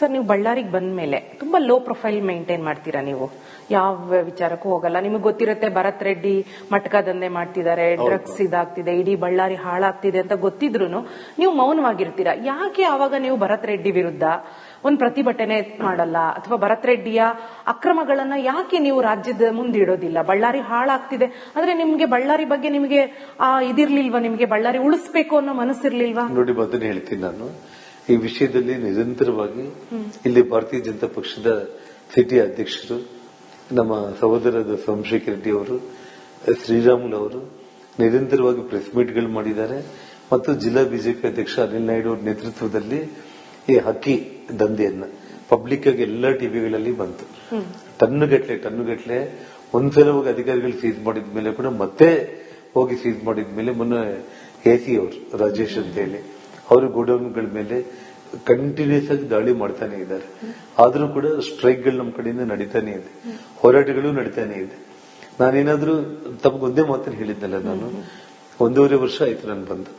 Sir ನೀವು ಬಳ್ಳಾರಿಗೆ ಬಂದ ಮೇಲೆ ತುಂಬಾ ಲೋ ಪ್ರೊಫೈಲ್ ಮೇಂಟೈನ್ ಮಾಡ್ತೀರಾ ನೀವು? ಯಾವ ವಿಚಾರಕ್ಕೂ ಹೋಗಲ್ಲ. ನಿಮಗೆ ಗೊತ್ತಿರುತ್ತೆ ಭರತ್ ರೆಡ್ಡಿ ಮಟ್ಕ ದಂಧೆ ಮಾಡ್ತಿದ್ದಾರೆ ಡ್ರಗ್ಸ್ ಇದಾಗ್ತಿದೆ ಇಡೀ ಬಳ್ಳಾರಿ ಹಾಳಾಗ್ತಿದೆ ಅಂತ ಗೊತ್ತಿದ್ರು ನೀವು ಮೌನವಾಗಿರ್ತೀರಾ? ಯಾಕೆ ಆವಾಗ ನೀವು ಭರತ್ ರೆಡ್ಡಿ ವಿರುದ್ಧ ಒಂದು ಪ್ರತಿಭಟನೆ ಮಾಡಲ್ಲ? ಅಥವಾ ಭರತ್ ರೆಡ್ಡಿಯ ಅಕ್ರಮಗಳನ್ನ ಯಾಕೆ ನೀವು ರಾಜ್ಯದ ಮುಂದಿಡೋದಿಲ್ಲ ಬಳ್ಳಾರಿ ಹಾಳಾಗ್ತಿದೆ. ಅಂದ್ರೆ ನಿಮ್ಗೆ ಬಳ್ಳಾರಿ ಬಗ್ಗೆ ನಿಮಗೆ ಆ ಇದಿರ್ಲಿಲ್ವಾ? ನಿಮ್ಗೆ ಬಳ್ಳಾರಿ ಉಳಿಸ್ಬೇಕು ಅನ್ನೋ ಮನಸ್ಸಿರ್ಲಿಲ್ವಾ? ನೋಡಿ ಅದನ್ನ ಹೇಳ್ತೀನಿ ನಾನು. ಈ ವಿಷಯದಲ್ಲಿ ನಿರಂತರವಾಗಿ ಇಲ್ಲಿ ಭಾರತೀಯ ಜನತಾ ಪಕ್ಷದ ಸಿಟಿ ಅಧ್ಯಕ್ಷರು, ನಮ್ಮ ಸಹೋದರದ ಸೋಮಶೇಖರ್ ರೆಡ್ಡಿ ಅವರು, ಶ್ರೀರಾಮುಲು ಅವರು ನಿರಂತರವಾಗಿ ಪ್ರೆಸ್ ಮೀಟ್ಗಳು ಮಾಡಿದ್ದಾರೆ. ಮತ್ತು ಜಿಲ್ಲಾ ಬಿಜೆಪಿ ಅಧ್ಯಕ್ಷ ಅನಿಲ್ ನಾಯ್ಡು ಅವರ ನೇತೃತ್ವದಲ್ಲಿ ಈ ಹಕ್ಕಿ ದಂಧೆಯನ್ನು ಪಬ್ಲಿಕ್ ಆಗಿ ಎಲ್ಲಾ ಟಿವಿಗಳಲ್ಲಿ ಬಂತು. ಟನ್ನುಗಟ್ಲೆ ಟನ್ನುಗಟ್ಲೆ ಒಂದ್ಸಲ ಹೋಗಿ ಅಧಿಕಾರಿಗಳು ಸೀಸ್ ಮಾಡಿದ ಮೇಲೆ ಕೂಡ ಮತ್ತೆ ಹೋಗಿ ಸೀಸ್ ಮಾಡಿದ ಮೇಲೆ ಮೊನ್ನೆ ಎಸಿ ಅವರು, ರಾಜೇಶ್ ಅಂತ ಹೇಳಿ ಅವರು ಗೋಡೌನ್ಗಳ ಮೇಲೆ ಕಂಟಿನ್ಯೂಸ್ ಆಗಿ ದಾಳಿ ಮಾಡ್ತಾನೆ ಇದ್ದಾರೆ. ಆದ್ರೂ ಕೂಡ ಸ್ಟ್ರೈಕ್ಗಳು ನಮ್ಮ ಕಡೆಯಿಂದ ನಡೀತಾನೆ ಇದೆ. ಹೋರಾಟಗಳು ನಡೀತಾನೆ ಇದೆ. ನಾನೇನಾದ್ರೂ ಒಂದೇ ಮಾತನ್ನು ಹೇಳಿದ್ನಲ್ಲ ನಾನು? ಒಂದೂವರೆ ವರ್ಷ ಆಯ್ತು ನಾನು ಬಂದು.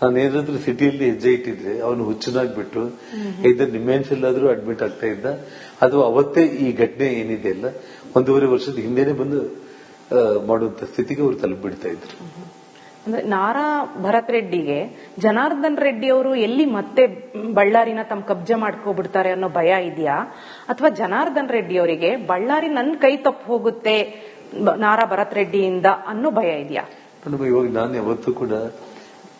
ನಾನು ಏನಾದ್ರೂ ಸಿಟಿಯಲ್ಲಿ ಹೆಜ್ಜೆ ಇಟ್ಟಿದ್ರೆ ಅವನು ಹುಚ್ಚನಾಗ್ಬಿಟ್ಟು ಇದ್ರ ನಿಮ್ಮೆನ್ಸ್ ಎಲ್ಲಾದ್ರೂ ಅಡ್ಮಿಟ್ ಆಗ್ತಾ ಇದ್ದ. ಅಥವಾ ಅವತ್ತೇ ಈ ಘಟನೆ ಏನಿದೆ ಅಲ್ಲ, ಒಂದೂವರೆ ವರ್ಷದ ಹಿಂದೆನೆ ಬಂದು ಮಾಡುವಂತ ಸ್ಥಿತಿಗೆ ಅವ್ರು ತಲುಪಿಬಿಡ್ತಾ ಇದ್ರು. ಅಂದ್ರೆ ನಾರಾ ಭರತ್ ರೆಡ್ಡಿಗೆ ಜನಾರ್ದನ್ ರೆಡ್ಡಿ ಅವರು ಎಲ್ಲಿ ಮತ್ತೆ ಬಳ್ಳಾರಿನ ತಮ್ಮ ಕಬ್ಜೆ ಮಾಡ್ಕೊಬಿಡ್ತಾರೆ ಅನ್ನೋ ಭಯ ಇದೆಯಾ? ಅಥವಾ ಜನಾರ್ದನ್ ರೆಡ್ಡಿ ಅವರಿಗೆ ಬಳ್ಳಾರಿ ನನ್ನ ಕೈ ತಪ್ಪು ಹೋಗುತ್ತೆ ನಾರಾ ಭರತ್ ರೆಡ್ಡಿಯಿಂದ ಅನ್ನೋ ಭಯ ಇದೆಯಾ? ಇವಾಗ ನಾನು ಯಾವತ್ತೂ ಕೂಡ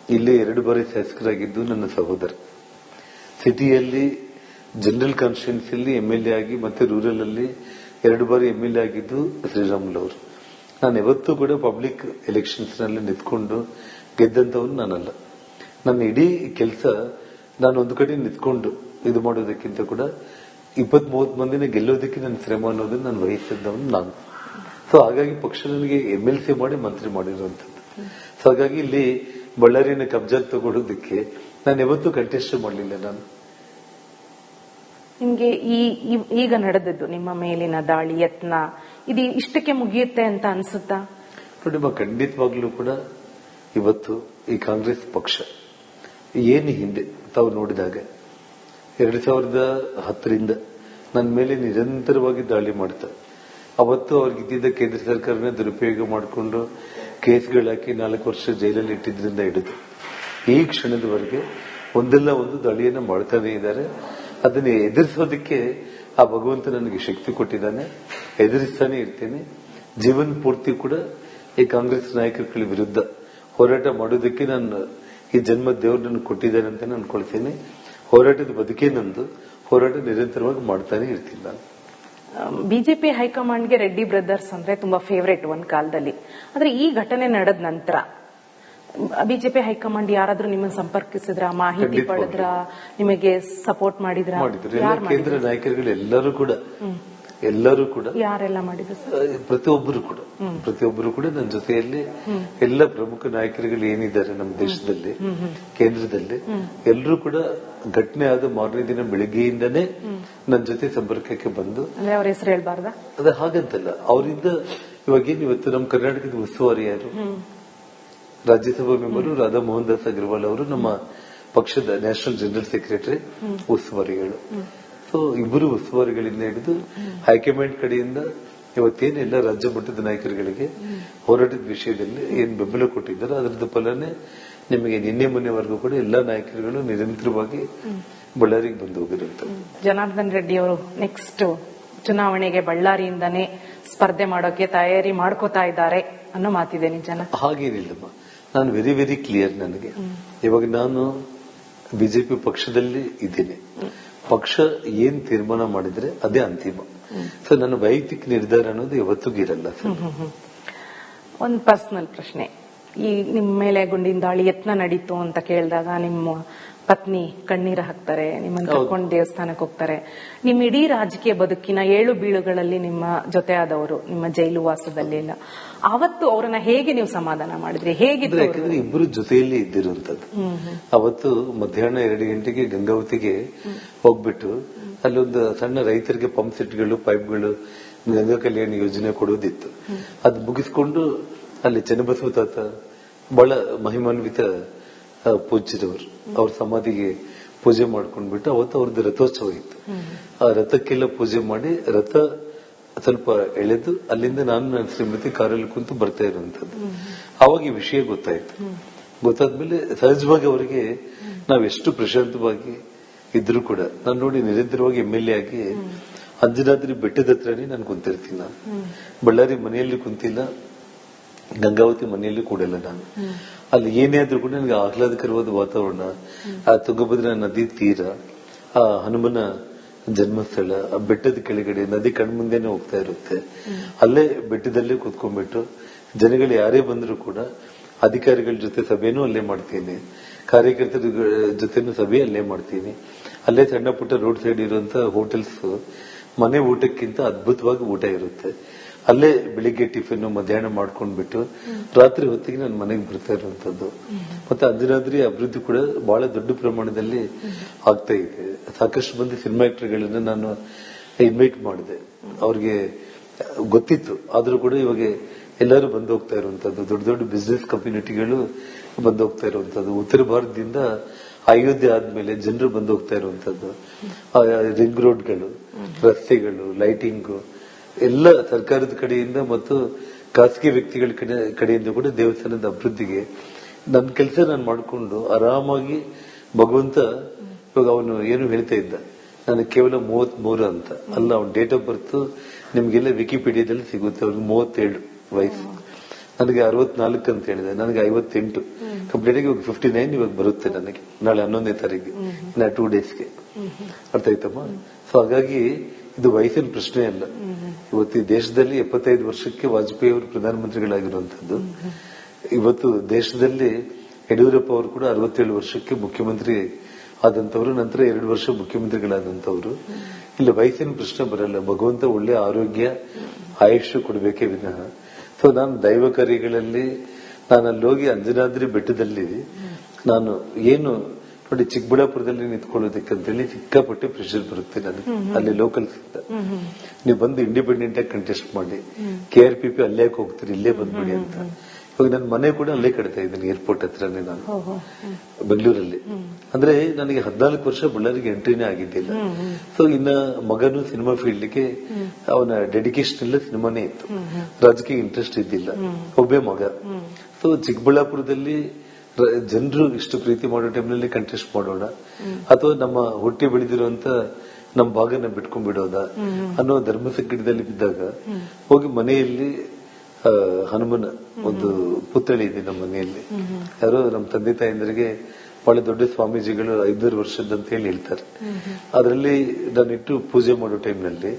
ಇಲ್ಲಿ ಎರಡು ಬಾರಿ ಶಾಸಕರಾಗಿದ್ದು ನನ್ನ ಸಹೋದರ. ಸಿಟಿಯಲ್ಲಿ ಜನರಲ್ ಕಾನ್ಸ್ಟಿಟ್ಯೂನ್ಸಿಯಲ್ಲಿ ಎಂ ಎಲ್ ಎ ಆಗಿ ಮತ್ತೆ ರೂರಲ್ ಅಲ್ಲಿ ಎರಡು ಬಾರಿ ಎಂ ಎಲ್ ಎ ಆಗಿದ್ದು ಶ್ರೀರಾಮುಲು ಅವರು. ನಾನು ಯಾವತ್ತೂ ಕೂಡ ಪಬ್ಲಿಕ್ ಎಲೆಕ್ಷನ್ಸ್ನಲ್ಲಿ ನಿಂತ್ಕೊಂಡು ಗೆದ್ದಂತವನು ನಾನಲ್ಲ. ನನ್ನ ಇಡೀ ಕೆಲಸ ನಾನು ಒಂದು ಕಡೆ ನಿಂತ್ಕೊಂಡು ಇದು ಮಾಡೋದಕ್ಕಿಂತ ಕೂಡ ಇಪ್ಪತ್ ಮೂವತ್ ಮಂದಿನ ಗೆಲ್ಲೋದಕ್ಕೆ ನನ್ನ ಶ್ರಮ ಅನ್ನೋದನ್ನ ನಾನು ವಹಿಸಿದ್ದವನು ನಾನು. ಸೊ ಹಾಗಾಗಿ ಪಕ್ಷ ನನಗೆ ಎಂ ಎಲ್ ಸಿ ಮಾಡಿ ಮಂತ್ರಿ ಮಾಡಿರುವಂತದ್ದು ಸೊ ಹಾಗಾಗಿ ಇಲ್ಲಿ ಬಳ್ಳಾರಿನ ಕಬ್ಜಾ ತಗೊಳ್ಳೋದಕ್ಕೆ ನಾನು ಯಾವತ್ತೂ ಕಂಟೆಸ್ಟ್ ಮಾಡಲಿಲ್ಲ ನಾನು. ನಿಮಗೆ ಈ, ಈಗ ನಡೆದದ್ದು ನಿಮ್ಮ ಮೇಲಿನ ದಾಳಿ, ಯತ್ನ ಇದು ಇಷ್ಟಕ್ಕೆ ಮುಗಿಯುತ್ತೆ ಅಂತ ಅನ್ಸುತ್ತಾ? ನೋಡಿ ಬಾ ಖಂಡಿತವಾಗ್ಲೂ ಕೂಡ ಇವತ್ತು ಈ ಕಾಂಗ್ರೆಸ್ ಪಕ್ಷ ಏನು ಹಿಂದೆ, ತಾವು ನೋಡಿದಾಗ ಎರಡ್ ಸಾವಿರದ ಹತ್ತರಿಂದ ನನ್ನ ಮೇಲೆ ನಿರಂತರವಾಗಿ ದಾಳಿ ಮಾಡ್ತಾರೆ ಅವತ್ತು ಅವ್ರಿಗಿದ್ದ ಕೇಂದ್ರ ಸರ್ಕಾರನ ದುರುಪಯೋಗ ಮಾಡಿಕೊಂಡು ಕೇಸ್ಗಳಾಕಿ ನಾಲ್ಕು ವರ್ಷ ಜೈಲಲ್ಲಿ ಇಟ್ಟಿದ್ರಿಂದ ಹಿಡಿದು, ಈ ಕ್ಷಣದವರೆಗೆ ಒಂದಲ್ಲ ಒಂದು ದಾಳಿಯನ್ನು ಮಾಡ್ತಾನೆ ಇದ್ದಾರೆ. ಅದನ್ನ ಎದುರಿಸೋದಕ್ಕೆ ಆ ಭಗವಂತ ನನಗೆ ಶಕ್ತಿ ಕೊಟ್ಟಿದ್ದಾನೆ. ಎದುರಿಸ್ತಾನೆ ಇರ್ತೇನೆ. ಜೀವನ ಪೂರ್ತಿ ಕೂಡ ಈ ಕಾಂಗ್ರೆಸ್ ನಾಯಕರುಗಳ ವಿರುದ್ಧ ಹೋರಾಟ ಮಾಡೋದಕ್ಕೆ ನಾನು ಈ ಜನ್ಮ ದೇವರು ಕೊಟ್ಟಿದ್ದಾರೆ ಕೊಟ್ಟಿದ್ದಾನೆ ಅಂತ ನಾನು ಅನ್ಕೊಳ್ತೇನೆ. ಹೋರಾಟದ ಬದುಕೇ ನಂದು. ಹೋರಾಟ ನಿರಂತರವಾಗಿ ಮಾಡ್ತಾನೆ ಇರ್ತೀನಿ ನಾನು. ಬಿಜೆಪಿ ಹೈಕಮಾಂಡ್ಗೆ ರೆಡ್ಡಿ ಬ್ರದರ್ಸ್ ಅಂದ್ರೆ ತುಂಬಾ ಫೇವರೇಟ್ ಒಂದ್ ಕಾಲದಲ್ಲಿ. ಆದ್ರೆ ಈ ಘಟನೆ ನಡೆದ ನಂತರ ಬಿಜೆಪಿ ಹೈಕಮಾಂಡ್ ಯಾರಾದ್ರೂ ನಿಮ್ಮನ್ನ ಸಂಪರ್ಕಿಸಿದ್ರ ಮಾಹಿತಿ. ಪಡೆದ್ರ ನಿಮಗೆ ಸಪೋರ್ಟ್ ಮಾಡಿದ್ರ? ಕೇಂದ್ರ ಮಾಡಿದ್ರು? ನಾಯಕರುಗಳು ಎಲ್ಲರೂ ಕೂಡ ಎಲ್ಲರೂ ಕೂಡ ಯಾರೆಲ್ಲ ಪ್ರತಿಯೊಬ್ಬರು ಕೂಡ. ಪ್ರತಿಯೊಬ್ಬರು ಕೂಡ ನನ್ನ ಜೊತೆಯಲ್ಲಿ ಎಲ್ಲ ಪ್ರಮುಖ ನಾಯಕರುಗಳು ಏನಿದ್ದಾರೆ ನಮ್ಮ ದೇಶದಲ್ಲಿ ಕೇಂದ್ರದಲ್ಲಿ ಎಲ್ಲರೂ ಕೂಡ ಘಟನೆ ಆದ ಮಾರನೇ ದಿನ ಬೆಳಿಗ್ಗೆಯಿಂದನೇ ನನ್ನ ಜೊತೆ ಸಂಪರ್ಕಕ್ಕೆ ಬಂದು ಅವ್ರ ಹೆಸರು ಹೇಳ್ಬಾರ್ದ? ಅದ ಹಾಗಂತಲ್ಲ ಅವರಿಂದ ಇವಾಗೇನು ಇವತ್ತು ನಮ್ಮ ಕರ್ನಾಟಕದ ಉಸ್ತುವಾರಿ ಯಾರು? ರಾಜ್ಯಸಭಾ ಮೆಂಬರು ರಾಧಾ ಮೋಹನ್ ದಾಸ್ ಅಗರ್ವಾಲ್ ಅವರು ನಮ್ಮ ಪಕ್ಷದ ನ್ಯಾಷನಲ್ ಜನರಲ್ ಸೆಕ್ರೆಟರಿ ಉಸ್ತುವಾರಿಗಳು. ಸೊ ಇಬ್ಬರು ಉಸ್ತುವಾರಿಗಳಿಂದ ಹಿಡಿದು ಹೈಕಮಾಂಡ್ ಕಡೆಯಿಂದ ಇವತ್ತೇನು ಎಲ್ಲ ರಾಜ್ಯ ಮಟ್ಟದ ನಾಯಕರುಗಳಿಗೆ ಹೋರಾಟದ ವಿಷಯದಲ್ಲಿ ಏನ್ ಬೆಂಬಲ ಕೊಟ್ಟಿದ್ದಾರೆ ಅದರದ ಫಲನೇ ನಿಮಗೆ ನಿನ್ನೆ ಮೊನ್ನೆವರೆಗೂ ಕೂಡ ಎಲ್ಲಾ ನಾಯಕರುಗಳು ನಿರಂತರವಾಗಿ ಬಳ್ಳಾರಿಗೆ ಬಂದು ಹೋಗಿರುತ್ತೆ ಜನಾರ್ದನ್ ರೆಡ್ಡಿ ಅವರು ನೆಕ್ಸ್ಟ್ ಚುನಾವಣೆಗೆ ಬಳ್ಳಾರಿಯಿಂದನೇ ಸ್ಪರ್ಧೆ ಮಾಡೋಕೆ ತಯಾರಿ ಮಾಡ್ಕೋತಾ ಇದ್ದಾರೆ ಅನ್ನೋ ಮಾತಿದೆ ನಿಜನ ಹಾಗೇನಿಲ್ಲಮ್ಮ. ನಾನು ವೆರಿ ವೆರಿ ಕ್ಲಿಯರ್ ನನಗೆ. ಇವಾಗ ನಾನು ಬಿಜೆಪಿ ಪಕ್ಷದಲ್ಲಿ ಇದ್ದೇನೆ. ಪಕ್ಷ ಏನ್ ತೀರ್ಮಾನ ಮಾಡಿದ್ರೆ ಅದೇ ಅಂತಿಮ. ಸೊ ನನ್ನ ವೈಯಕ್ತಿಕ ನಿರ್ಧಾರ ಅನ್ನೋದು ಯಾವತ್ತಿಗೂ ಇರಲ್ಲ ಒಂದು ಪರ್ಸನಲ್ ಪ್ರಶ್ನೆ. ಈ ನಿಮ್ಮ ಮೇಲೆ ಗುಂಡಿನ ದಾಳಿ ಯತ್ನ ನಡೀತು ಅಂತ ಕೇಳಿದಾಗ ನಿಮ್ಮ ಪತ್ನಿ ಕಣ್ಣೀರ ಹಾಕ್ತಾರೆ ನಿಮ್ಮನ್ನು. ಕರ್ಕೊಂಡು ದೇವಸ್ಥಾನಕ್ಕೆ ಹೋಗ್ತಾರೆ. ನಿಮ್ಮ ಇಡೀ ರಾಜಕೀಯ ಬದುಕಿನ ಏಳು ಬೀಳುಗಳಲ್ಲಿ ನಿಮ್ಮ ಜೊತೆ ಆದವರು ನಿಮ್ಮ ಜೈಲು ವಾಸದಲ್ಲಿ ಇಲ್ಲ. ಅವತ್ತು ಅವರನ್ನ ಹೇಗೆ ನೀವು ಸಮಾಧಾನ ಮಾಡಿದ್ರಿ? ಹೇಗೆ ಯಾಕಂದ್ರೆ ಇಬ್ಬರು ಜೊತೆಯಲ್ಲಿ ಇದ್ದಿರುವಂತದ್ದು ಅವತ್ತು ಮಧ್ಯಾಹ್ನ ಎರಡು ಗಂಟೆಗೆ ಗಂಗಾವತಿಗೆ ಹೋಗ್ಬಿಟ್ಟು ಅಲ್ಲೊಂದು ಸಣ್ಣ ರೈತರಿಗೆ ಪಂಪ್ ಸೆಟ್ಗಳು ಪೈಪ್ಗಳು ಗಂಗಾ ಕಲ್ಯಾಣ ಯೋಜನೆ ಕೊಡೋದಿತ್ತು. ಅದು ಮುಗಿಸ್ಕೊಂಡು ಅಲ್ಲಿ ಚನ್ನಬಸವ ತಾತ ಬಹಳ ಮಹಿಮಾನ್ವಿತ ಪೂಜ್ಯರವರು ಅವ್ರ ಸಮಾಧಿಗೆ ಪೂಜೆ ಮಾಡ್ಕೊಂಡ್ಬಿಟ್ಟು ಅವತ್ತು ಅವ್ರದ್ದು ರಥೋತ್ಸವ ಇತ್ತು. ಆ ರಥಕ್ಕೆಲ್ಲ ಪೂಜೆ ಮಾಡಿ ರಥ ಸ್ವಲ್ಪ ಎಳೆದು ಅಲ್ಲಿಂದ ನಾನು ನನ್ನ ಶ್ರೀಮತಿ ಕಾರಲ್ಲಿ ಕುಂತು ಬರ್ತಾ ಇರುವಂತದ್ದು ಅವಾಗ ಈ ವಿಷಯ ಗೊತ್ತಾಯ್ತು. ಗೊತ್ತಾದ್ಮೇಲೆ ಸಹಜವಾಗಿ ಅವರಿಗೆ ನಾವೆಷ್ಟು ಪ್ರಶಾಂತವಾಗಿ ಇದ್ರು ಕೂಡ ನಾನು ನೋಡಿ ನಿರಂತರವಾಗಿ ಎಂ ಎಲ್ ಎ ಆಗಿ ಅಂಜನಾದ್ರಿ ಬೆಟ್ಟದ ಹತ್ರನೇ ನಾನು ಕುಂತಿರ್ತೀನಿ ಬಳ್ಳಾರಿ ಮನೆಯಲ್ಲಿ ಕುಂತಿಲ್ಲ. ಗಂಗಾವತಿ ಮನೆಯಲ್ಲಿ ಕೂಡಲ್ಲ ನಾನು. ಅಲ್ಲಿ ಏನೇ ಆದ್ರೂ ಕೂಡ ನನಗೆ ಆಹ್ಲಾದಕರವಾದ ವಾತಾವರಣ, ಆ ತುಂಗಭದ್ರಾ ನದಿ ತೀರ, ಆ ಹನುಮನ ಜನ್ಮಸ್ಥಳ, ಆ ಬೆಟ್ಟದ ಕೆಳಗಡೆ ನದಿ ಕಣ್ಮುಂದೆನೆ ಹೋಗ್ತಾ ಇರುತ್ತೆ. ಅಲ್ಲೇ ಬೆಟ್ಟದಲ್ಲೇ ಕೂತ್ಕೊಂಡ್ಬಿಟ್ಟು ಜನಗಳು ಯಾರೇ ಬಂದರೂ ಕೂಡ ಅಧಿಕಾರಿಗಳ ಜೊತೆ ಸಭೆನೂ ಅಲ್ಲೇ ಮಾಡ್ತೀನಿ. ಕಾರ್ಯಕರ್ತರ ಜೊತೆನೂ ಸಭೆ ಅಲ್ಲೇ ಮಾಡ್ತೀನಿ. ಅಲ್ಲೇ ಸಣ್ಣ ಪುಟ್ಟ ರೋಡ್ ಸೈಡ್ ಇರುವಂತ ಹೋಟೆಲ್ಸ್, ಮನೆ ಊಟಕ್ಕಿಂತ ಅದ್ಭುತವಾಗಿ ಊಟ ಇರುತ್ತೆ. ಅಲ್ಲೇ ಬೆಳಿಗ್ಗೆ ಟಿಫಿನ್ ಮಧ್ಯಾಹ್ನ ಮಾಡ್ಕೊಂಡ್ಬಿಟ್ಟು ರಾತ್ರಿ ಹೊತ್ತಿಗೆ ನನ್ನ ಮನೆಗೆ ಬರ್ತಾ ಇರುವಂತದ್ದು ಮತ್ತೆ ಅಂಜನಾದ್ರಿ ಅಭಿವೃದ್ಧಿ ಕೂಡ ಬಹಳ ದೊಡ್ಡ ಪ್ರಮಾಣದಲ್ಲಿ ಆಗ್ತಾ ಇದೆ. ಸಾಕಷ್ಟು ಮಂದಿ ಸಿನಿಮಾ ಆಕ್ಟರ್ಗಳನ್ನ ನಾನು ಇನ್ವೈಟ್ ಮಾಡಿದೆ. ಅವ್ರಿಗೆ ಗೊತ್ತಿತ್ತು. ಆದ್ರೂ ಕೂಡ ಇವಾಗ ಎಲ್ಲರೂ ಬಂದು ಹೋಗ್ತಾ ಇರುವಂತದ್ದು ದೊಡ್ಡ ದೊಡ್ಡ ಬಿಸ್ನೆಸ್ ಕಮ್ಯುನಿಟಿಗಳು ಬಂದು ಹೋಗ್ತಾ ಇರುವಂತದ್ದು ಉತ್ತರ ಭಾರತದಿಂದ ಅಯೋಧ್ಯೆ ಆದ್ಮೇಲೆ ಜನರು ಬಂದು ಹೋಗ್ತಾ ಇರುವಂತದ್ದು ರಿಂಗ್ ರೋಡ್ಗಳು ರಸ್ತೆಗಳು ಲೈಟಿಂಗು ಎಲ್ಲ ಸರ್ಕಾರದ ಕಡೆಯಿಂದ ಮತ್ತು ಖಾಸಗಿ ವ್ಯಕ್ತಿಗಳ ಕಡೆ ಕಡೆಯಿಂದ ಕೂಡ ದೇವಸ್ಥಾನದ ಅಭಿವೃದ್ಧಿಗೆ ನನ್ನ ಕೆಲಸ ನಾನು ಮಾಡಿಕೊಂಡು ಆರಾಮಾಗಿ ಭಗವಂತ ಇವಾಗ ಅವನು ಏನು ಹೇಳ್ತಾ ಇದ್ದ? ನನಗೆ ಕೇವಲ ಮೂವತ್ ಮೂರು ಅಂತ. ಅಲ್ಲ, ಅವ್ನ ಡೇಟ್ ಆಫ್ ಬರ್ತ್ ನಿಮ್ಗೆಲ್ಲ ವಿಕಿಪೀಡಿಯಾದಲ್ಲಿ ಸಿಗುತ್ತೆ. ಅವ್ರಿಗೆ ಮೂವತ್ತೇಳು ವಯಸ್ಸು. ನನಗೆ ಅರವತ್ನಾಲ್ಕು ಅಂತ ಹೇಳಿದೆ. ನನಗೆ ಐವತ್ತೆಂಟು. ಕಂಪ್ಲೀಟ್ ಆಗಿ ಇವಾಗ ಫಿಫ್ಟಿ ನೈನ್ ಇವಾಗ ಬರುತ್ತೆ ನನಗೆ. ನಾಳೆ ಹನ್ನೊಂದನೇ ತಾರೀಕು. ನಾ ಟೂ ಡೇಸ್ಗೆ ಅರ್ಥ ಆಯ್ತಮ್ಮ? ಸೊ ಹಾಗಾಗಿ ಇದು ವಯಸ್ಸಿನ ಪ್ರಶ್ನೆ ಅಲ್ಲ. ಇವತ್ತು ದೇಶದಲ್ಲಿ ಎಪ್ಪತ್ತೈದು ವರ್ಷಕ್ಕೆ ವಾಜಪೇಯಿ ಅವರು ಪ್ರಧಾನಮಂತ್ರಿಗಳಾಗಿರುವಂತದ್ದು ಇವತ್ತು ದೇಶದಲ್ಲಿ ಯಡಿಯೂರಪ್ಪ ಅವರು ಕೂಡ ಅರವತ್ತೇಳು ವರ್ಷಕ್ಕೆ ಮುಖ್ಯಮಂತ್ರಿ ಆದಂತವರು ನಂತರ ಎರಡು ವರ್ಷ ಮುಖ್ಯಮಂತ್ರಿಗಳಾದಂತವರು ಇಲ್ಲಿ ವಯಸ್ಸಿನ ಪ್ರಶ್ನೆ ಬರಲ್ಲ. ಭಗವಂತ ಒಳ್ಳೆ ಆರೋಗ್ಯ ಆಯುಷ್ ಕೊಡಬೇಕೇ ವಿನಃ. ಸೊ ನಾನು ದೈವ ಕಾರ್ಯಗಳಲ್ಲಿ ನಾನು ಹೋಗಿ ಅಂಜನಾದ್ರಿ ಬೆಟ್ಟದಲ್ಲಿ ನಾನು ಏನು ನೋಡಿ ಚಿಕ್ಕಬಳ್ಳಾಪುರದಲ್ಲಿ ನಿಂತ್ಕೊಳ್ಳೋದಕ್ಕಂತೇಳಿ ಸಿಕ್ಕಾಪಟ್ಟೆ ಪ್ರೆಷರ್ ಬರುತ್ತೆ ನನಗೆ. ಅಲ್ಲಿ ಲೋಕಲ್ ನೀವು ಬಂದು ಇಂಡಿಪೆಂಡೆಂಟ್ ಆಗಿ ಕಂಟೆಸ್ಟ್ ಮಾಡಿ. ಕೆ ಆರ್ ಪಿ ಪಿ ಅಲ್ಲೇ ಹೋಗ್ತೀರಿ? ಇಲ್ಲೇ ಬಂದ್ಬಿಡಿ ಅಂತ. ಇವಾಗ ನನ್ನ ಮನೆ ಕೂಡ ಅಲ್ಲೇ ಕಟ್ತಾ ಇದ್ದೀನಿ ಏರ್ಪೋರ್ಟ್ ಹತ್ರನೇ ನಾನು. ಬೆಂಗಳೂರಲ್ಲಿ. ಅಂದ್ರೆ ನನಗೆ ಹದಿನಾಲ್ಕು ವರ್ಷ ಬಳ್ಳಾರಿಗೆ ಎಂಟ್ರಿನೇ ಆಗಿದ್ದಿಲ್ಲ. ಸೊ ಇನ್ನ ಮಗನು ಸಿನಿಮಾ ಫೀಲ್ಡ್ಗೆ ಅವನ ಡೆಡಿಕೇಶನ್ ಇಲ್ಲ ಸಿನಿಮಾನೇ ಇತ್ತು. ರಾಜಕೀಯ ಇಂಟ್ರೆಸ್ಟ್ ಇದ್ದಿಲ್ಲ. ಒಬ್ಬೇ ಮಗ. ಸೊ ಚಿಕ್ಕಬಳ್ಳಾಪುರದಲ್ಲಿ ಜನರು ಇಷ್ಟು ಪ್ರೀತಿ ಮಾಡೋ ಟೈಮ್ನಲ್ಲಿ ಕಂಟೆಸ್ಟ್ ಮಾಡೋಣ. ಅಥವಾ ನಮ್ಮ ಹೊಟ್ಟೆ ಬೆಳೆದಿರುವಂತ ನಮ್ಮ ಭಾಗನ ಬಿಟ್ಕೊಂಡ್ಬಿಡೋದ ಅನ್ನೋ ಧರ್ಮ ಸಂಕಟದಲ್ಲಿ ಬಿದ್ದಾಗ ಹೋಗಿ ಮನೆಯಲ್ಲಿ ಹನುಮನ ಒಂದು ಪುತ್ಥಳಿ ಇದೆ ನಮ್ಮ ಮನೆಯಲ್ಲಿ. ಯಾರು ನಮ್ಮ ತಂದೆ ತಾಯಿಂದರಿಗೆ ಬಹಳ ದೊಡ್ಡ ಸ್ವಾಮೀಜಿಗಳು ಐದೂರು ವರ್ಷದ ಅಂತ ಹೇಳಿ ಹೇಳ್ತಾರೆ. ಅದರಲ್ಲಿ ನಾನಿಟ್ಟು ಪೂಜೆ ಮಾಡೋ ಟೈಮ್ನಲ್ಲಿ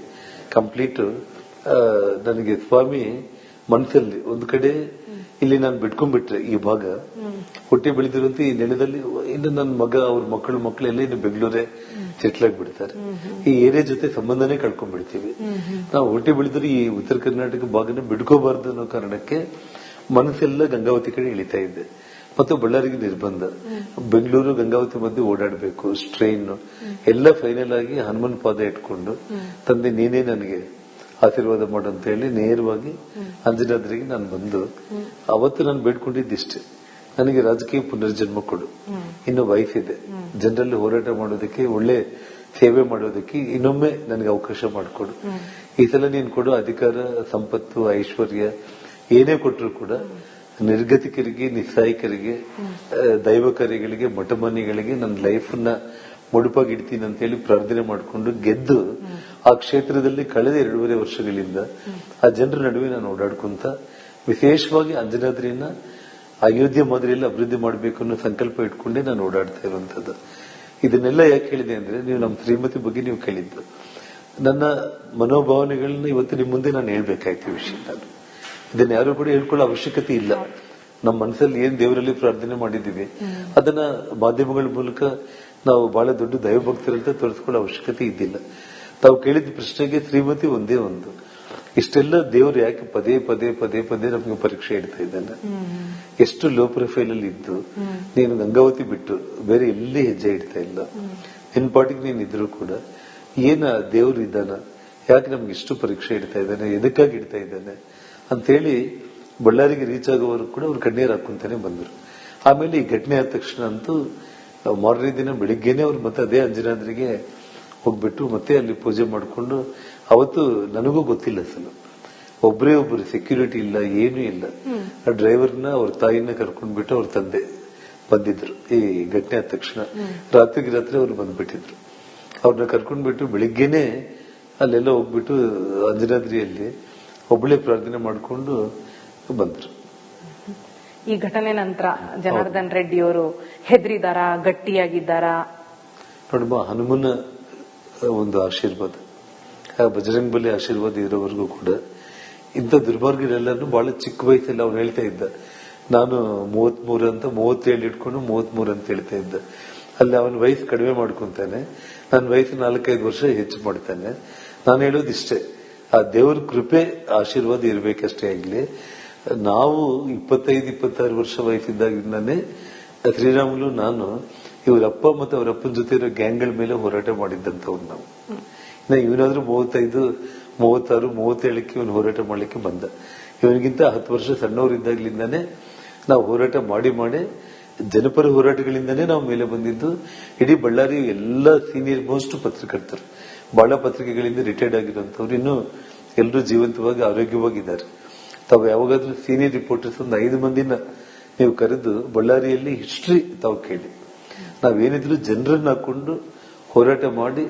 ಕಂಪ್ಲೀಟ್ ನನಗೆ ಸ್ವಾಮಿ ಮನಸ್ಸಲ್ಲಿ ಒಂದು ಕಡೆ ಇಲ್ಲಿ ನಾನು ಬಿಟ್ಕೊಂಡ್ಬಿಟ್ರೆ ಈ ಭಾಗ ಹೊಟ್ಟೆ ಬೆಳೆದಿರುವಂತ ಈ ನೆಲದಲ್ಲಿ, ಇನ್ನು ನನ್ನ ಮಗ, ಅವ್ರ ಮಕ್ಕಳು ಮಕ್ಕಳೆಲ್ಲ ಇನ್ನು ಬೆಂಗಳೂರೇ ಸೆಟ್ಲ್ ಬಿಡ್ತಾರೆ ಈ ಏರಿಯಾ ಜೊತೆ ಸಂಬಂಧನೇ ಕಳ್ಕೊಂಡ್ಬಿಡ್ತೀವಿ. ನಾವು ಹೊಟ್ಟೆ ಬೆಳೆದ್ರೆ ಈ ಉತ್ತರ ಕರ್ನಾಟಕ ಭಾಗನ ಬಿಡ್ಕೋಬಾರ್ದು ಅನ್ನೋ ಕಾರಣಕ್ಕೆ ಮನಸ್ಸೆಲ್ಲ ಗಂಗಾವತಿ ಕಡೆ ಇಳಿತಾ ಇದ್ದೆ ಮತ್ತು ಬಳ್ಳಾರಿಗೆ ನಿರ್ಬಂಧ. ಬೆಂಗಳೂರು, ಗಂಗಾವತಿ ಮಧ್ಯೆ ಓಡಾಡಬೇಕು ಸ್ಟ್ರೈನ್ ಎಲ್ಲ ಫೈನಲ್ ಆಗಿ ಹನುಮನ್ ಪಾದ ಇಟ್ಕೊಂಡು ತಂದೆ ನೀನೇ ನನಗೆ ಆಶೀರ್ವಾದ ಮಾಡು ಅಂತ ಹೇಳಿ ನೇರವಾಗಿ ಅಂಜನಾದ್ರಿಗೆ ನಾನು ಬಂದು ಅವತ್ತು ನಾನು ಬೇಡ್ಕೊಂಡಿದ್ದಿಷ್ಟೇ. ನನಗೆ ರಾಜಕೀಯ ಪುನರ್ಜನ್ಮ ಕೊಡು. ಇನ್ನು ಇದೆ. ಜನರಲ್ಲಿ ಹೋರಾಟ ಮಾಡೋದಕ್ಕೆ, ಒಳ್ಳೆ ಸೇವೆ ಮಾಡೋದಕ್ಕೆ ಇನ್ನೊಮ್ಮೆ ನನಗೆ ಅವಕಾಶ ಮಾಡಿಕೊಡು. ಈ ಸಲ ನೀನು ಕೊಡು ಅಧಿಕಾರ, ಸಂಪತ್ತು, ಐಶ್ವರ್ಯ ಏನೇ ಕೊಟ್ಟರು ಕೂಡ ನಿರ್ಗತಿಕರಿಗೆ ನಿಸ್ಸಾಯಿಕರಿಗೆ ದೈವಕಾರ್ಯಗಳಿಗೆ ದೈವ ಕಾರ್ಯಗಳಿಗೆ ಮಠಮನಿಗಳಿಗೆ ನನ್ನ ಲೈಫ್ ಮುಡುಪಾಗಿ ಇಡ್ತೀನಿ ಅಂತೇಳಿ ಪ್ರಾರ್ಥನೆ ಮಾಡಿಕೊಂಡು ಗೆದ್ದು ಆ ಕ್ಷೇತ್ರದಲ್ಲಿ ಕಳೆದ ಎರಡೂವರೆ ವರ್ಷಗಳಿಂದ ಆ ಜನರ ನಡುವೆ ನಾನು ಓಡಾಡ್ಕೊಂತ ವಿಶೇಷವಾಗಿ ಅಂಜನಾದ್ರಿಯನ್ನ ಅಯೋಧ್ಯೆ ಮಾದರಿಯಲ್ಲಿ ಅಭಿವೃದ್ಧಿ ಮಾಡಬೇಕು ಅನ್ನೋ ಸಂಕಲ್ಪ ಇಟ್ಕೊಂಡೇ ನಾನು ಓಡಾಡ್ತಾ ಇರುವಂತದ್ದು ಇದನ್ನೆಲ್ಲ ಯಾಕೆ ಹೇಳಿದೆ ಅಂದ್ರೆ ನೀವು ನಮ್ಮ ಶ್ರೀಮತಿ ಬಗ್ಗೆ ನೀವು ಕೇಳಿದ್ದು. ನನ್ನ ಮನೋಭಾವನೆಗಳನ್ನ ಇವತ್ತು ನಿಮ್ಮ ಮುಂದೆ ನಾನು ಹೇಳ್ಬೇಕಾಯ್ತು ವಿಷಯ ನಾನು. ಇದನ್ನ ಯಾರು ಕೂಡ ಹೇಳ್ಕೊಳ್ಳೋ ಅವಶ್ಯಕತೆ ಇಲ್ಲ. ನಮ್ಮ ಮನಸ್ಸಲ್ಲಿ ಏನ್ ದೇವರಲ್ಲಿ ಪ್ರಾರ್ಥನೆ ಮಾಡಿದ್ದೀವಿ, ಅದನ್ನ ಮಾಧ್ಯಮಗಳ ಮೂಲಕ ನಾವು ಬಹಳ ದೊಡ್ಡ ದೈವಭಕ್ತರಂತ ತೋರಿಸ್ಕೊಳ್ಳೋ ಅವಶ್ಯಕತೆ ಇದ್ದಿಲ್ಲ. ತಾವು ಕೇಳಿದ ಪ್ರಶ್ನೆಗೆ ಶ್ರೀಮತಿ ಒಂದೇ ಒಂದು. ಇಷ್ಟೆಲ್ಲ ದೇವರು ಯಾಕೆ ಪದೇ ಪದೇ ಪದೇ ಪದೇ ನಮಗೆ ಪರೀಕ್ಷೆ ಇಡ್ತಾ ಇದ್ದಾನೆ. ಎಷ್ಟು ಲೋ ಪ್ರೊಫೈಲ್ ಅಲ್ಲಿ ಇದ್ದು ನೀನು ಗಂಗಾವತಿ ಬಿಟ್ಟು ಬೇರೆ ಎಲ್ಲಿ ಹೆಜ್ಜೆ ಇಡ್ತಾ ಇಲ್ಲ. ನಿನ್ ಪಾಟಿಗೆ ನೀನ್ ಇದ್ರು ಕೂಡ ಏನ ದೇವ್ರು ಇದ್ದಾನ? ಯಾಕೆ ನಮ್ಗೆ ಇಷ್ಟು ಪರೀಕ್ಷೆ ಇಡ್ತಾ ಇದ್ದಾನೆ? ಎದಕ್ಕಾಗಿ ಇಡ್ತಾ ಇದ್ದಾನೆ? ಅಂತೇಳಿ ಬಳ್ಳಾರಿಗೆ ರೀಚ್ ಆಗೋವರು ಕೂಡ ಅವ್ರು ಕಣ್ಣೀರ್ ಹಾಕೊಂತಾನೆ ಬಂದ್ರು. ಆಮೇಲೆ ಈ ಘಟನೆ ಆದ ತಕ್ಷಣ ಅಂತೂ ಮಾರನೇ ದಿನ ಬೆಳಿಗ್ಗೆನೆ ಅವ್ರು ಮತ್ತೆ ಅದೇ ಅಂಜನಾದ್ರಿಗೆ ಹೋಗ್ಬಿಟ್ಟು ಮತ್ತೆ ಅಲ್ಲಿ ಪೂಜೆ ಮಾಡಿಕೊಂಡು, ಅವತ್ತು ನನಗೂ ಗೊತ್ತಿಲ್ಲ ಅಸಲು. ಒಬ್ಬರೇ ಒಬ್ಬರು ಸೆಕ್ಯೂರಿಟಿ ಇಲ್ಲ, ಏನೂ ಇಲ್ಲ. ಆ ಡ್ರೈವರ್ನ ಅವ್ರ ತಾಯಿನ ಕರ್ಕೊಂಡ್ಬಿಟ್ಟು ಅವ್ರ ತಂದೆ ಬಂದಿದ್ರು, ಈ ಘಟನೆ ಆದ ತಕ್ಷಣ. ರಾತ್ರಿಗೆ ರಾತ್ರಿ ಅವ್ರು ಬಂದ್ಬಿಟ್ಟಿದ್ರು. ಅವ್ರನ್ನ ಕರ್ಕೊಂಡ್ಬಿಟ್ಟು ಬೆಳಿಗ್ಗೆನೆ ಅಲ್ಲೆಲ್ಲ ಹೋಗ್ಬಿಟ್ಟು ಅಂಜನಾದ್ರಿಯಲ್ಲಿ ಒಬ್ಬಳೇ ಪ್ರಾರ್ಥನೆ ಮಾಡಿಕೊಂಡು ಬಂದ್ರು. ಈ ಘಟನೆ ನಂತರ ಜನಾರ್ದನ್ ರೆಡ್ಡಿ ಅವರು ಹೆದರಿದಾರ, ಗಟ್ಟಿಯಾಗಿದ್ದಾರಾ? ನೋಡಮ್ಮ, ಹನುಮನ ಒಂದು ಆಶೀರ್ವಾದ ಬಜರಂಗ್ ಬಲಿ ಆಶೀರ್ವಾದ ಇರೋವರೆಗೂ ಕೂಡ ಇಂಥ ದುರ್ಮಾರ್ಗರೆಲ್ಲರೂ ಬಹಳ ಚಿಕ್ಕ ವಯಸ್ಸಲ್ಲಿ ಅವ್ನು ಹೇಳ್ತಾ ಇದ್ದ. ನಾನು ಮೂವತ್ಮೂರು ಅಂತ ಮೂವತ್ತೇಳು ಇಟ್ಕೊಂಡು ಮೂವತ್ಮೂರು ಅಂತ ಹೇಳ್ತಾ ಇದ್ದ. ಅಲ್ಲಿ ಅವನ ವಯಸ್ಸು ಕಡಿಮೆ ಮಾಡ್ಕೊಂತಾನೆ. ನನ್ನ ವಯಸ್ಸು ನಾಲ್ಕೈದು ವರ್ಷ ಹೆಚ್ಚು ಮಾಡ್ತಾನೆ. ನಾನು ಹೇಳೋದು ಇಷ್ಟೇ ಆ ದೇವರ ಕೃಪೆ ಆಶೀರ್ವಾದ ಇರಬೇಕಷ್ಟೇ ಆಗ್ಲಿ. ನಾವು ಇಪ್ಪತ್ತೈದು, ಇಪ್ಪತ್ತಾರು ವರ್ಷ ವಯಸ್ಸಿದ್ದಾಗಿಂದಾನೆ ಶ್ರೀರಾಮುಲು, ನಾನು ಇವರಪ್ಪ ಮತ್ತೆ ಅವ್ರ ಅಪ್ಪನ ಜೊತೆ ಇರೋ ಗ್ಯಾಂಗ್ಗಳ ಮೇಲೆ ಹೋರಾಟ ಮಾಡಿದ್ದಂಥವ್ರು ನಾವು. ಇನ್ನು ಇವನಾದ್ರೂ ಮೂವತ್ತೈದು, ಮೂವತ್ತಾರು, ಮೂವತ್ತೇಳಕ್ಕೆ ಇವನು ಹೋರಾಟ ಮಾಡಲಿಕ್ಕೆ ಬಂದ. ಇವನಿಗಿಂತ ಹತ್ತು ವರ್ಷ ಸಣ್ಣವರಿದ್ದಾಗ್ಲಿಂದಾನೆ ನಾವು ಹೋರಾಟ ಮಾಡಿ ಮಾಡಿ ಜನಪರ ಹೋರಾಟಗಳಿಂದನೇ ನಾವು ಮೇಲೆ ಬಂದಿದ್ದು. ಇಡೀ ಬಳ್ಳಾರಿ ಎಲ್ಲ ಸೀನಿಯರ್ ಮೋಸ್ಟ್ ಪತ್ರಕರ್ತರು. ಬಹಳ ಪತ್ರಿಕೆಗಳಿಂದ ರಿಟೈರ್ಡ್ ಆಗಿರುವಂತವ್ರು ಇನ್ನು ಎಲ್ಲರೂ ಜೀವಂತವಾಗಿ, ಆರೋಗ್ಯವಾಗಿದ್ದಾರೆ. ತಾವು ಯಾವಾಗಾದ್ರೂ ಸೀನಿಯರ್ ರಿಪೋರ್ಟರ್ಸ್ ಒಂದು ಐದು ಮಂದಿನ ನೀವು ಕರೆದು ಬಳ್ಳಾರಿಯಲ್ಲಿ ಹಿಸ್ಟ್ರಿ ತಾವು ಕೇಳಿ. ನಾವೇನಿದ್ರು ಜನರನ್ನ ಹಾಕೊಂಡು ಹೋರಾಟ ಮಾಡಿ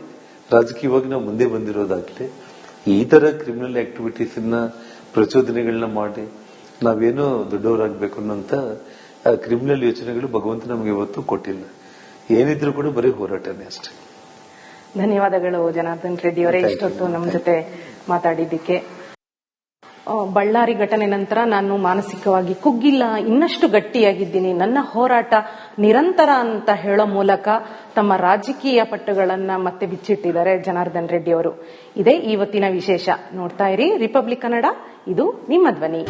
ರಾಜಕೀಯವಾಗಿ ನಾವು ಮುಂದೆ ಬಂದಿರೋದಾಗ್ಲಿ ಈ ತರ ಕ್ರಿಮಿನಲ್ ಆಕ್ಟಿವಿಟೀಸ್ನ ಪ್ರಚೋದನೆಗಳನ್ನ ಮಾಡಿ ನಾವೇನೋ ದೊಡ್ಡವರಾಗಬೇಕು ಅನ್ನೋಂತ ಕ್ರಿಮಿನಲ್ ಯೋಚನೆಗಳು ಭಗವಂತ ನಮಗೆ ಇವತ್ತು ಕೊಟ್ಟಿಲ್ಲ. ಏನಿದ್ರು ಕೂಡ ಬರೀ ಹೋರಾಟನೇ ಅಷ್ಟೇ. ಧನ್ಯವಾದಗಳು ಜನಾರ್ದನ್ ರೆಡ್ಡಿ ಅವರೇ ಇಷ್ಟೊತ್ತು ನಮ್ಮ ಜೊತೆ ಮಾತಾಡಿದ್ದಕ್ಕೆ. ಬಳ್ಳಾರಿ ಘಟನೆ ನಂತರ ನಾನು ಮಾನಸಿಕವಾಗಿ ಕುಗ್ಗಿಲ್ಲ, ಇನ್ನಷ್ಟು ಗಟ್ಟಿಯಾಗಿದ್ದೀನಿ. ನನ್ನ ಹೋರಾಟ ನಿರಂತರ ಅಂತ ಹೇಳೋ ಮೂಲಕ ತಮ್ಮ ರಾಜಕೀಯ ಪಟ್ಟುಗಳನ್ನ ಮತ್ತೆ ಬಿಚ್ಚಿಟ್ಟಿದ್ದಾರೆ ಜನಾರ್ದನ್ ರೆಡ್ಡಿ ಅವರು. ಇದೇ ಇವತ್ತಿನ ವಿಶೇಷ. ನೋಡ್ತಾ ಇರಿ ರಿಪಬ್ಲಿಕ್ ಕನ್ನಡ, ಇದು ನಿಮ್ಮ ಧ್ವನಿ.